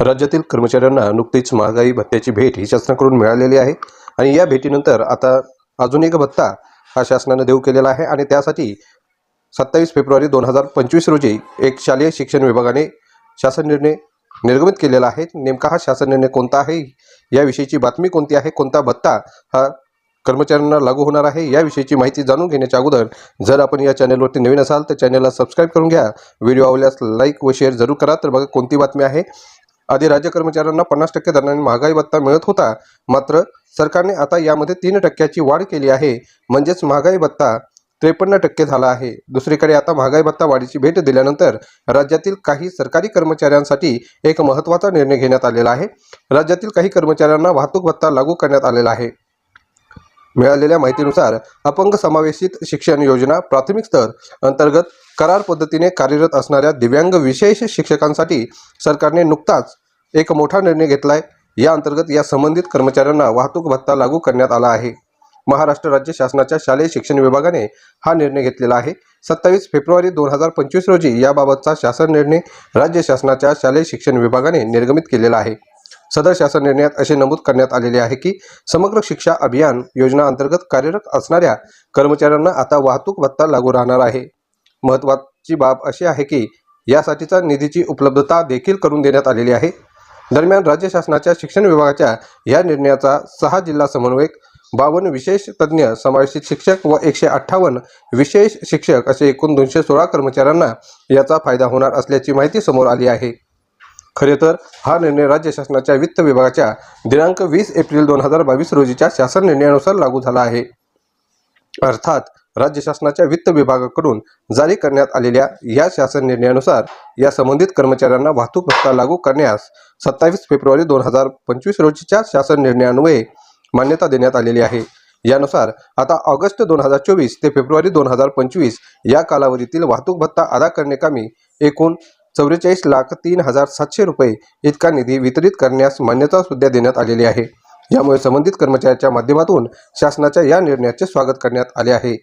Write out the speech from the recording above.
राज्यातील कर्मचाऱ्यांना नुकतीच महागाई भत्त्याची भेट ही शासनाकडून मिळालेली आहे. आणि या भेटीनंतर आता अजून एक भत्ता हा शासनानं देऊ केलेला आहे आणि त्यासाठी सत्तावीस फेब्रुवारी दोन हजार पंचवीस रोजी एक शालेय शिक्षण विभागाने शासन निर्णय निर्गमित केलेला आहे. नेमका हा शासन निर्णय कोणता आहे? याविषयीची बातमी कोणती आहे? कोणता भत्ता हा कर्मचाऱ्यांना लागू होणार आहे? याविषयीची माहिती जाणून घेण्याच्या अगोदर जर आपण या चॅनलवरती नवीन असाल तर चॅनलला सबस्क्राईब करून घ्या. व्हिडिओ आवडल्यास लाईक व शेअर जरूर करा. तर बघा कोणती बातमी आहे. आधी राज्य कर्मचाऱ्यांना पन्नास टक्के दराने महागाई भत्ता मिळत होता. मात्र सरकारने आता यामध्ये तीन टक्क्याची वाढ केली आहे. म्हणजेच महागाई भत्ता त्रेपन्न टक्के झाला आहे. दुसरीकडे आता महागाई भत्ता वाढीची भेट दिल्यानंतर राज्यातील काही सरकारी कर्मचाऱ्यांसाठी एक महत्त्वाचा निर्णय घेण्यात आलेला आहे. राज्यातील काही कर्मचाऱ्यांना वाहतूक भत्ता लागू करण्यात आलेला आहे. मिळालेल्या माहितीनुसार अपंग समावेशित शिक्षण योजना प्राथमिक स्तर अंतर्गत करार पद्धतीने कार्यरत असणाऱ्या दिव्यांग विशेष शिक्षकांसाठी सरकारने नुकताच एक मोठा निर्णय घेतलाय. या अंतर्गत या संबंधित कर्मचाऱ्यांना वाहतूक भत्ता लागू करण्यात आला आहे. महाराष्ट्र राज्य शासनाच्या शालेय शिक्षण विभागाने हा निर्णय घेतलेला आहे. सत्तावीस फेब्रुवारी दोन हजार पंचवीस रोजी याबाबतचा शासन निर्णय राज्य शासनाच्या शालेय शिक्षण विभागाने निर्गमित केलेला आहे. सदर शासन निर्णयात असे नमूद करण्यात आलेले आहे की समग्र शिक्षा अभियान योजना अंतर्गत कार्यरत असणाऱ्या कर्मचाऱ्यांना आता वाहतूक भत्ता लागू राहणार आहे. महत्त्वाची बाब अशी आहे की यासाठीचा निधीची उपलब्धता देखील करून देण्यात आलेली आहे. दरम्यान राज्य शासनाच्या शिक्षण विभागाच्या या निर्णयाचा सहा जिल्हा समन्वयक बावन्न विशेष तज्ज्ञ समावेशित शिक्षक व एकशे अठ्ठावन्न विशेष शिक्षक असे एकूण दोनशे सोळा कर्मचाऱ्यांना याचा फायदा होणार असल्याची माहिती समोर आली आहे. खरे तर हा निर्णय राज्य शासनाच्या वित्त विभागाच्या दिनांक वीस एप्रिल दोन हजार बावीस रोजीच्या शासन निर्णयानुसार लागू झाला आहे. अर्थात राज्य शासनाच्या वित्त विभागाकडून जारी करण्यात आलेल्या या शासन निर्णयानुसार या संबंधित कर्मचाऱ्यांना वाहतूक भत्ता लागू करण्यास सत्तावीस फेब्रुवारी दोन हजार पंचवीस रोजीच्या शासन निर्णयान्वये मान्यता देण्यात आलेली आहे. यानुसार आता ऑगस्ट दोन हजार चोवीस ते फेब्रुवारी दोन हजार पंचवीस या कालावधीतील वाहतूक भत्ता अदा करण्याकामी एकूण चौवेचाळीस लाख तीन हजार सातशे रुपये इतका निधी वितरित करण्यास मान्यता सुद्धा देण्यात आलेली आहे. यामुळे संबंधित कर्मचाऱ्याच्या माध्यमातून शासनाच्या या निर्णयाचे स्वागत करण्यात आले आहे.